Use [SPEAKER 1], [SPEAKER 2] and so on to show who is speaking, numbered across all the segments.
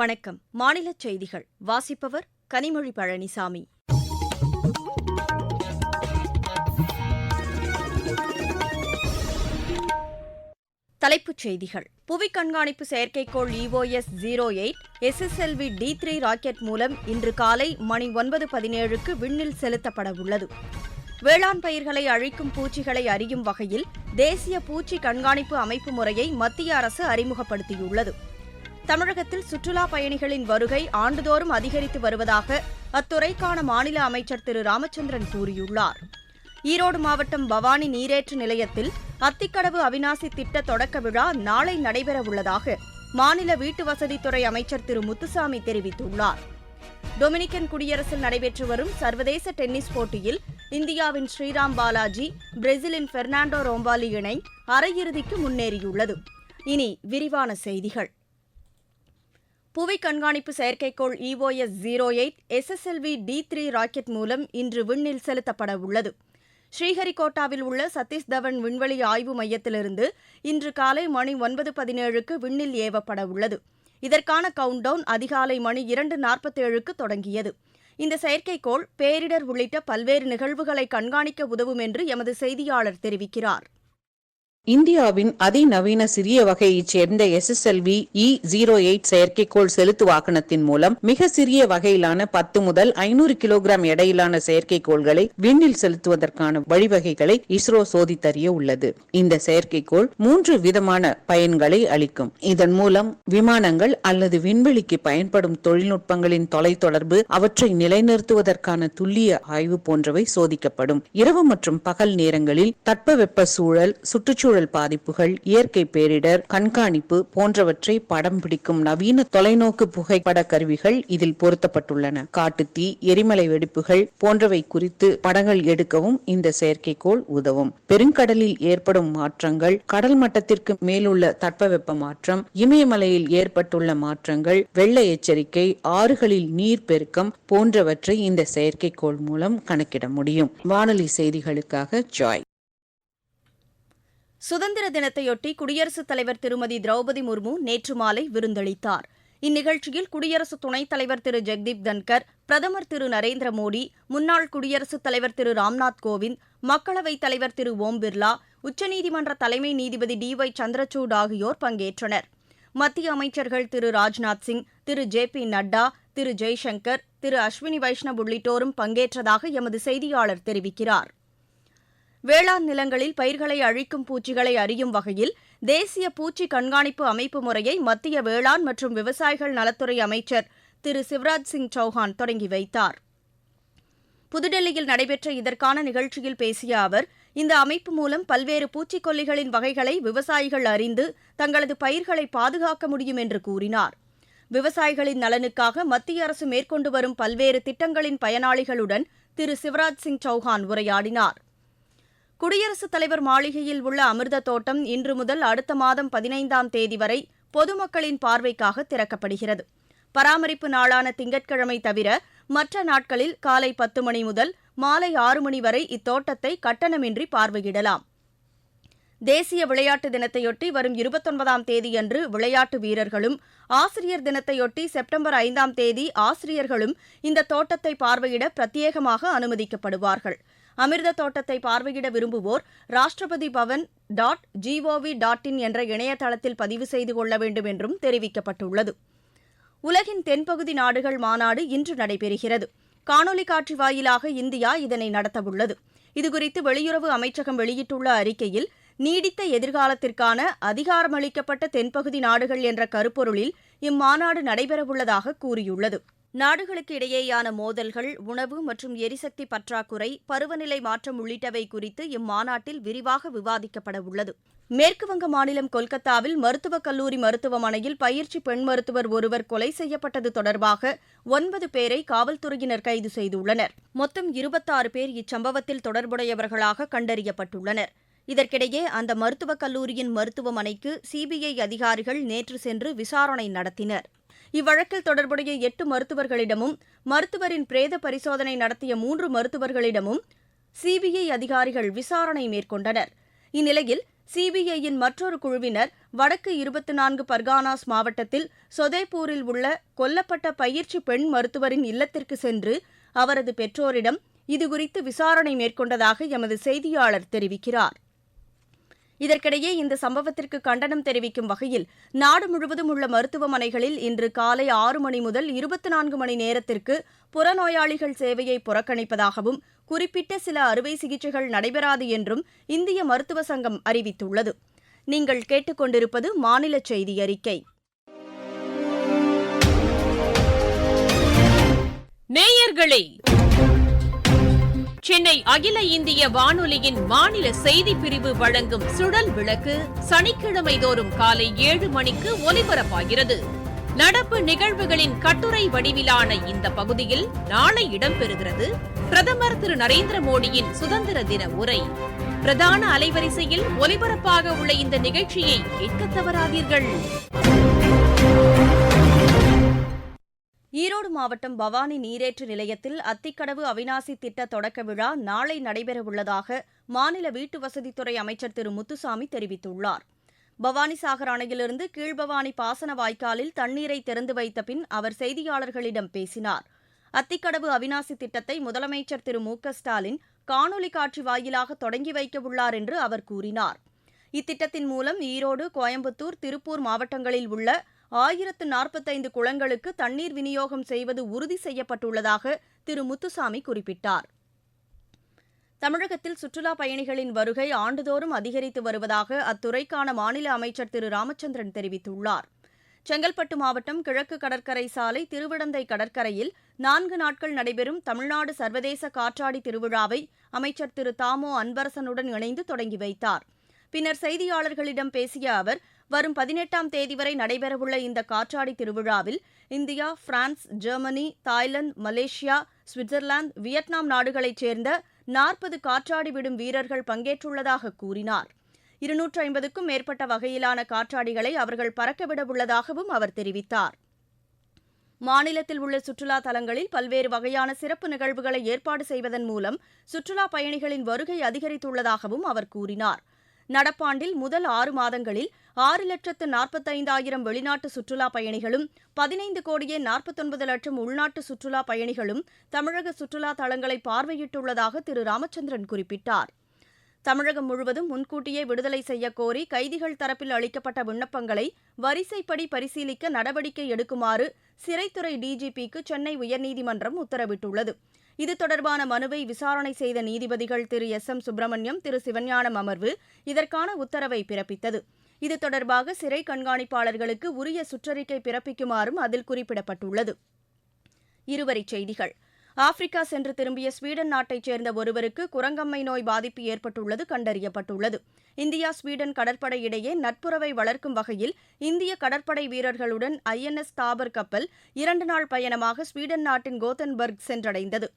[SPEAKER 1] வணக்கம் மாநில செய்திகள் வாசிப்பவர் கனிமொழி பழனிசாமி தலைப்புச் செய்திகள் புவி கண்காணிப்பு செயற்கைக்கோள் EOS zero eight SSLV D three rocket மூலம் இன்று காலை மணி ஒன்பது பதினேழுக்கு விண்ணில் செலுத்தப்பட உள்ளது வேளாண் பயிர்களை அழிக்கும் பூச்சிகளை அறியும் வகையில் தேசிய பூச்சி கண்காணிப்பு அமைப்பு முறையை மத்திய அரசு அறிமுகப்படுத்தியுள்ளது தமிழகத்தில் சுற்றுலா பயணிகளின் வருகை ஆண்டுதோறும் அதிகரித்து வருவதாக அத்துறைக்கான மாநில அமைச்சர் திரு ராமச்சந்திரன் கூறியுள்ளார் ஈரோடு மாவட்டம் பவானி நீரேற்று நிலையத்தில் அத்திக்கடவு அவினாசி திட்ட தொடக்க விழா நாளை நடைபெறவுள்ளதாக மாநில வீட்டு வசதித்துறை அமைச்சர் திரு முத்துசாமி தெரிவித்துள்ளார் டொமினிக்கன் குடியரசில் நடைபெற்று வரும் சர்வதேச டென்னிஸ் போட்டியில் இந்தியாவின் ஸ்ரீராம் பாலாஜி பிரேசிலின் பெர்னாண்டோ ரோம்பாலி இணை அரையிறுதிக்கு முன்னேறியுள்ளது இனி விரிவான செய்திகள் புவி கண்காணிப்பு செயற்கைக்கோள் EOS zero eight SSLV D three rocket மூலம் இன்று விண்ணில் செலுத்தப்பட உள்ளது ஸ்ரீஹரிகோட்டாவில் உள்ள சதீஷ் தவன் விண்வெளி ஆய்வு மையத்திலிருந்து இன்று காலை மணி ஒன்பது பதினேழுக்கு விண்ணில் ஏவப்பட உள்ளது இதற்கான கவுண்டவுன் அதிகாலை மணி இரண்டு நாற்பத்தேழுக்கு தொடங்கியது இந்த செயற்கைக்கோள் பேரிடர் உள்ளிட்ட பல்வேறு நிகழ்வுகளை கண்காணிக்க உதவும் என்று எமது செய்தியாளர் தெரிவிக்கிறார்
[SPEAKER 2] இந்தியாவின் அதிநவீன சிறிய வகையைச் சேர்ந்த எஸ்எஸ்எல்வி இ ஜீரோ எயிட் செயற்கைக்கோள் செலுத்து வாகனத்தின் மூலம் மிக சிறிய வகையிலான பத்து முதல் ஐநூறு கிலோகிராம் எடையிலான செயற்கைக்கோள்களை விண்ணில் செலுத்துவதற்கான வழிவகைகளை இஸ்ரோ சோதித்தறிய உள்ளது இந்த செயற்கைக்கோள் மூன்று விதமான பயன்களை அளிக்கும் இதன் மூலம் விமானங்கள் அல்லது விண்வெளிக்கு பயன்படும் தொழில்நுட்பங்களின் தொலைத்தொடர்பு அவற்றை நிலைநிறுத்துவதற்கான துல்லிய ஆய்வு போன்றவை சோதிக்கப்படும் இரவு மற்றும் பகல் நேரங்களில் தட்பவெப்ப சூழல் சுற்றுச்சூழல் சுற்றுச்சூழல் பாதிப்புகள் இயற்கை பேரிடர் கண்காணிப்பு போன்றவற்றை படம் பிடிக்கும் நவீன தொலைநோக்கு புகைப்பட கருவிகள் இதில் பொருத்தப்பட்டுள்ளன காட்டுத்தீ எரிமலை வெடிப்புகள் போன்றவை குறித்து படங்கள் எடுக்கவும் இந்த செயற்கைக்கோள் உதவும் பெருங்கடலில் ஏற்படும் மாற்றங்கள் கடல் மட்டத்திற்கு மேலுள்ள தட்பவெப்ப மாற்றம் இமயமலையில் ஏற்பட்டுள்ள மாற்றங்கள் வெள்ள எச்சரிக்கை ஆறுகளில் நீர் பெருக்கம் போன்றவற்றை இந்த செயற்கைக்கோள் மூலம் கணக்கிட முடியும் வானொலி செய்திகளுக்காக ஜாய்
[SPEAKER 1] சுதந்திர தினத்தையொட்டி குடியரசுத் தலைவர் திருமதி திரௌபதி முர்மு நேற்று மாலை விருந்தளித்தார் இந்நிகழ்ச்சியில் குடியரசு துணைத் தலைவர் திரு ஜெக்தீப் தன்கர் பிரதமர் திரு நரேந்திர மோடி முன்னாள் குடியரசுத் தலைவர் திரு ராம்நாத் கோவிந்த் மக்களவைத் தலைவர் திரு ஓம் பிர்லா உச்சநீதிமன்ற தலைமை நீதிபதி டி ஒய் சந்திரசூட் ஆகியோர் பங்கேற்றனர் மத்திய அமைச்சர்கள் திரு ராஜ்நாத் சிங் திரு ஜே பி நட்டா திரு ஜெய்சங்கர் திரு அஸ்வினி வைஷ்ணவ் உள்ளிட்டோரும் பங்கேற்றதாக எமது செய்தியாளர் தெரிவிக்கிறார் வேளாண் நிலங்களில் பயிர்களை அழிக்கும் பூச்சிகளை அறியும் வகையில் தேசிய பூச்சி கண்காணிப்பு அமைப்பு முறையை மத்திய வேளாண் மற்றும் விவசாயிகள் நலத்துறை அமைச்சர் திரு சிவராஜ் சிங் சௌஹான் தொடங்கி வைத்தார் புதுடெல்லியில் நடைபெற்ற இதற்கான நிகழ்ச்சியில் பேசிய அவர் இந்த அமைப்பு மூலம் பல்வேறு பூச்சிக்கொல்லிகளின் வகைகளை விவசாயிகள் அறிந்து தங்களது பயிர்களை பாதுகாக்க முடியும் என்று கூறினார் விவசாயிகளின் நலனுக்காக மத்திய அரசு மேற்கொண்டு வரும் பல்வேறு திட்டங்களின் பயனாளிகளுடன் திரு சிவராஜ் சிங் சௌஹான் உரையாடினார் குடியரசுத் தலைவர் மாளிகையில் உள்ள அமிர்த தோட்டம் இன்று முதல் அடுத்த மாதம் பதினைந்தாம் தேதி வரை பொதுமக்களின் பார்வைக்காக திறக்கப்படுகிறது பராமரிப்பு நாளான திங்கட்கிழமை தவிர மற்ற நாட்களில் காலை பத்து மணி முதல் மாலை ஆறு மணி வரை இத்தோட்டத்தை கட்டணமின்றி பார்வையிடலாம் தேசிய விளையாட்டு தினத்தையொட்டி வரும் இருபத்தொன்பதாம் தேதியன்று விளையாட்டு வீரர்களும் ஆசிரியர் தினத்தையொட்டி செப்டம்பர் ஐந்தாம் தேதி ஆசிரியர்களும் இந்த தோட்டத்தை பார்வையிட பிரத்யேகமாக அனுமதிக்கப்படுவார்கள் அமிர்த தோட்டத்தை பார்வையிட விரும்புவோர் Rashtrapati Bhavan dot gov dot in என்ற இணையதளத்தில் பதிவு செய்து கொள்ள வேண்டும் என்றும் தெரிவிக்கப்பட்டுள்ளது உலகின் தென்பகுதி நாடுகள் மாநாடு இன்று நடைபெறுகிறது காணொலி காட்சி வாயிலாக இந்தியா இதனை நடத்தவுள்ளது இதுகுறித்து வெளியுறவு அமைச்சகம் வெளியிட்டுள்ள அறிக்கையில் நீடித்த எதிர்காலத்திற்கான அதிகாரமளிக்கப்பட்ட தென்பகுதி நாடுகள் என்ற கருப்பொருளில் இம்மாநாடு நடைபெறவுள்ளதாக கூறியுள்ளது நாடுகளுக்கு இடையேயான மோதல்கள் உணவு மற்றும் எரிசக்தி பற்றாக்குறை பருவநிலை மாற்றம் உள்ளிட்டவை குறித்து இம்மாநாட்டில் விரிவாக விவாதிக்கப்பட உள்ளது மேற்குவங்க மாநிலம் கொல்கத்தாவில் மருத்துவக் கல்லூரி மருத்துவமனையில் பயிற்சி பெண் மருத்துவர் ஒருவர் கொலை செய்யப்பட்டது தொடர்பாக ஒன்பது பேரை காவல்துறையினர் கைது செய்துள்ளனர் மொத்தம் இருபத்தாறு பேர் இச்சம்பவத்தில் தொடர்புடையவர்களாக கண்டறியப்பட்டுள்ளனர் இதற்கிடையே அந்த மருத்துவக் கல்லூரியின் மருத்துவமனைக்கு சிபிஐ அதிகாரிகள் நேற்று சென்று விசாரணை நடத்தினர் இவ்வழக்கில் தொடர்புடைய எட்டு மருத்துவர்களிடமும் மருத்துவரின் பிரேத பரிசோதனை நடத்திய மூன்று மருத்துவர்களிடமும் சிபிஐ அதிகாரிகள் விசாரணை மேற்கொண்டனர் இந்நிலையில் சிபிஐயின் மற்றொரு குழுவினர் வடக்கு இருபத்தி நான்கு பர்கானாஸ் மாவட்டத்தில் சொதேபூரில் உள்ள கொல்லப்பட்ட பயிற்சி பெண் மருத்துவரின் இல்லத்திற்கு சென்று அவரது பெற்றோரிடம் இதுகுறித்து விசாரணை மேற்கொண்டதாக எமது செய்தியாளர் தெரிவிக்கிறார் இதற்கிடையே இந்த சம்பவத்திற்கு கண்டனம் தெரிவிக்கும் வகையில் நாடு முழுவதும் உள்ள மருத்துவமனைகளில் இன்று காலை ஆறு மணி முதல் இருபத்தி நான்கு மணி நேரத்திற்கு புறநோயாளிகள் சேவையை புறக்கணிப்பதாகவும் குறிப்பிட்ட சில அறுவை சிகிச்சைகள் நடைபெறாது என்றும் இந்திய மருத்துவ சங்கம் அறிவித்துள்ளது நீங்கள் கேட்டுக்கொண்டிருப்பது மாநில செய்தி அறிக்கை
[SPEAKER 3] நேயர்களே சென்னை அகில இந்திய வானொலியின் மாநில செய்தி பிரிவு வழங்கும் சுழல் விளக்கு சனிக்கிழமை தோறும் காலை ஏழு மணிக்கு ஒலிபரப்பாகிறது நடப்பு நிகழ்வுகளின் கட்டுரை வடிவிலான இந்த பகுதியில் நாளை இடம்பெறுகிறது பிரதமர் திரு நரேந்திர மோடியின் சுதந்திர தின உரை பிரதான அலைவரிசையில் ஒலிபரப்பாக உள்ள இந்த நிகழ்ச்சியை கேட்க தவறாதீர்கள்
[SPEAKER 1] ஈரோடு மாவட்டம் பவானி நீரேற்று நிலையத்தில் அத்திக்கடவு அவினாசி திட்ட தொடக்க விழா நாளை நடைபெறவுள்ளதாக மாநில வீட்டுவசதித்துறை அமைச்சர் திரு முத்துசாமி தெரிவித்துள்ளார் பவானி சாகர் அணையிலிருந்து கீழ்பவானி பாசன வாய்க்காலில் தண்ணீரை திறந்து வைத்த பின் அவர் செய்தியாளர்களிடம் பேசினார் அத்திக்கடவு அவினாசி திட்டத்தை முதலமைச்சர் திரு மு ஸ்டாலின் காணொலி காட்சி வாயிலாக தொடங்கி வைக்க உள்ளார் என்று அவர் கூறினார் இத்திட்டத்தின் மூலம் ஈரோடு கோயம்புத்தூர் திருப்பூர் மாவட்டங்களில் உள்ள ஆயிரத்து நாற்பத்தைந்து குளங்களுக்கு தண்ணீர் விநியோகம் செய்வது உறுதி செய்யப்பட்டுள்ளதாக திரு முத்துசாமி குறிப்பிட்டார் தமிழகத்தில் சுற்றுலாப் பயணிகளின் வருகை ஆண்டுதோறும் அதிகரித்து வருவதாக அத்துறைக்கான மாநில அமைச்சர் திரு ராமச்சந்திரன் தெரிவித்துள்ளார் செங்கல்பட்டு மாவட்டம் கிழக்கு கடற்கரை சாலை திருவிடந்தை கடற்கரையில் நான்கு நாட்கள் நடைபெறும் தமிழ்நாடு சர்வதேச காற்றாடி திருவிழாவை அமைச்சர் திரு தாமோ அன்பரசனுடன் இணைந்து தொடங்கி வைத்தார் பின்னர் செய்தியாளர்களிடம் பேசிய அவர் வரும் பதினெட்டாம் தேதி வரை நடைபெறவுள்ள இந்த காற்றாடி திருவிழாவில் India France Germany Thailand Malaysia Switzerland Vietnam நாடுகளைச் சேர்ந்த நாற்பது காற்றாடி விடும் வீரர்கள் பங்கேற்றுள்ளதாக கூறினார் இருநூற்று ஐம்பதுக்கும் மேற்பட்ட வகையிலான காற்றாடிகளை அவர்கள் பறக்கவிடவுள்ளதாகவும் அவர் தெரிவித்தார் மாநிலத்தில் உள்ள சுற்றுலா தலங்களில் பல்வேறு வகையான சிறப்பு நிகழ்வுகளை ஏற்பாடு செய்வதன் மூலம் சுற்றுலா பயணிகளின் வருகை அதிகரித்துள்ளதாகவும் அவர் கூறினார் நடப்பாண்டில் முதல் ஆறு மாதங்களில் ஆறு லட்சத்து நாற்பத்தைந்தாயிரம் வெளிநாட்டு சுற்றுலா பயணிகளும் பதினைந்து கோடியே நாற்பத்தொன்பது லட்சம் உள்நாட்டு சுற்றுலா பயணிகளும் தமிழக சுற்றுலா தலங்களை பார்வையிட்டுள்ளதாக திரு ராமச்சந்திரன் குறிப்பிட்டார் தமிழகம் முழுவதும் முன்கூட்டியே விடுதலை செய்யக்கோரி கைதிகள் தரப்பில் அளிக்கப்பட்ட விண்ணப்பங்களை வரிசைப்படி பரிசீலிக்க நடவடிக்கை எடுக்குமாறு சிறைத்துறை டிஜிபிக்கு சென்னை உயர்நீதிமன்றம் உத்தரவிட்டுள்ளது இது தொடர்பான மனுவை விசாரணை செய்த நீதிபதிகள் திரு எஸ் எம் சுப்பிரமணியம் திரு சிவஞானம் அமர்வு இதற்கான உத்தரவை பிறப்பித்தது இது தொடர்பாக சிறை கண்காணிப்பாளர்களுக்கு உரிய சுற்றறிக்கை பிறப்பிக்குமாறும் அதில் குறிப்பிடப்பட்டுள்ளது இருவரிச் செய்திகள் ஆப்பிரிக்கா சென்று திரும்பிய ஸ்வீடன் நாட்டைச் சேர்ந்த ஒருவருக்கு குரங்கம்மை நோய் பாதிப்பு ஏற்பட்டுள்ளது கண்டறியப்பட்டுள்ளது இந்தியா ஸ்வீடன் கடற்படை இடையே நட்புறவை வளர்க்கும் வகையில் இந்திய கடற்படை வீரர்களுடன் ஐஎன்எஸ் தாபர் கப்பல் இரண்டு நாள் பயணமாக ஸ்வீடன் நாட்டின் கோத்தன்பர்க் சென்றடைந்தது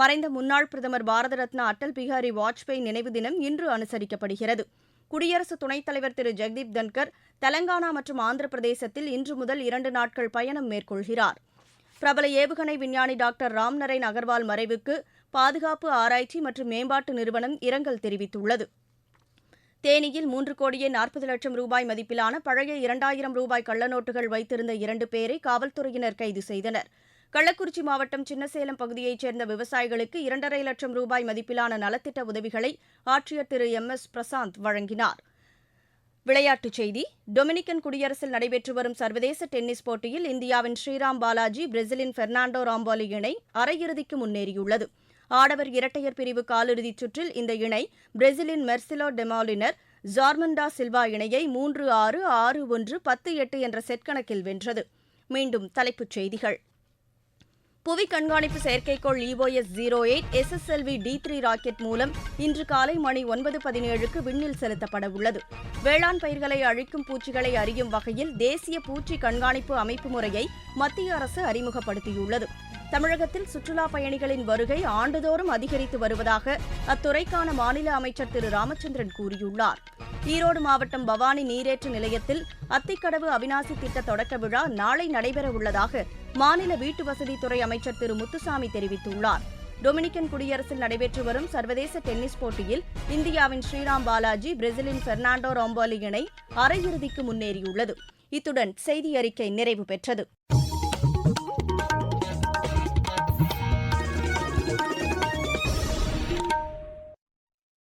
[SPEAKER 1] மறைந்த முன்னாள் பிரதமர் பாரத ரத்னா அட்டல் பிஹாரி வாஜ்பேயி நினைவு தினம் இன்று அனுசரிக்கப்படுகிறது குடியரசு துணைத் தலைவர் திரு ஜெக்தீப் தன்கர் தெலங்கானா மற்றும் ஆந்திர பிரதேசத்தில் இன்று முதல் இரண்டு நாட்கள் பயணம் மேற்கொள்கிறாா் பிரபல ஏவுகணை விஞ்ஞானி டாக்டர் ராம்நரேன் அகர்வால் மறைவுக்கு பாதுகாப்பு ஆராய்ச்சி மற்றும் மேம்பாட்டு நிறுவனம் இரங்கல் தெரிவித்துள்ளது தேனியில் மூன்று கோடியே நாற்பது லட்சம் ரூபாய் மதிப்பிலான பழைய இரண்டாயிரம் ரூபாய் கள்ளநோட்டுகள் வைத்திருந்த இரண்டு பேரை காவல்துறையினர் கைது செய்தனர் கள்ளக்குறிச்சி மாவட்டம் சின்னசேலம் பகுதியைச் சேர்ந்த விவசாயிகளுக்கு இரண்டரை லட்சம் ரூபாய் மதிப்பிலான நலத்திட்ட உதவிகளை ஆட்சியர் திரு எம் எஸ் பிரசாந்த் வழங்கினாா் விளையாட்டுச் செய்தி டொமினிக்கன் குடியரசில் நடைபெற்று வரும் சர்வதேச டென்னிஸ் போட்டியில் இந்தியாவின் ஸ்ரீராம் பாலாஜி பிரேசிலின் பெர்னாண்டோ ராம்பாலி இணை அரையிறுதிக்கு முன்னேறியுள்ளது ஆடவர் இரட்டையர் பிரிவு காலிறுதிச் சுற்றில் இந்த இணை பிரேசிலின் மெர்சிலோ டெமாலினர் ஜார்மண்டா சில்வா இணையை மூன்று ஆறு ஆறு ஒன்று பத்து எட்டு என்ற செட் கணக்கில் வென்றது மீண்டும் தலைப்புச் செய்திகள் புவி கண்காணிப்பு செயற்கைக்கோள் EOS zero eight SSLV D three rocket மூலம் இன்று காலை மணி ஒன்பது பதினேழுக்கு விண்ணில் செலுத்தப்பட உள்ளது வேளாண் பயிர்களை அழிக்கும் பூச்சிகளை அறியும் வகையில் தேசிய பூச்சி கண்காணிப்பு அமைப்பு முறையை மத்திய அரசு அறிமுகப்படுத்தியுள்ளது தமிழகத்தில் சுற்றுலா பயணிகளின் வருகை ஆண்டுதோறும் அதிகரித்து வருவதாக அத்துறைக்கான மாநில அமைச்சர் திரு ராமச்சந்திரன் கூறியுள்ளார் ஈரோடு மாவட்டம் பவானி நீரேற்று நிலையத்தில் அத்திக்கடவு அவினாசி திட்ட தொடக்க விழா நாளை நடைபெற உள்ளதாக மாநில வீட்டு வசதித்துறை அமைச்சர் திரு முத்துசாமி தெரிவித்துள்ளார் டொமினிக்கன் குடியரசில் நடைபெற்று வரும் சர்வதேச டென்னிஸ் போட்டியில் இந்தியாவின் ஸ்ரீராம் பாலாஜி பிரேசிலின் பெர்னாண்டோ ராம்பாலி இணை அரையிறுதிக்கு முன்னேறியுள்ளது இத்துடன் செய்தி அறிக்கை நிறைவு பெற்றது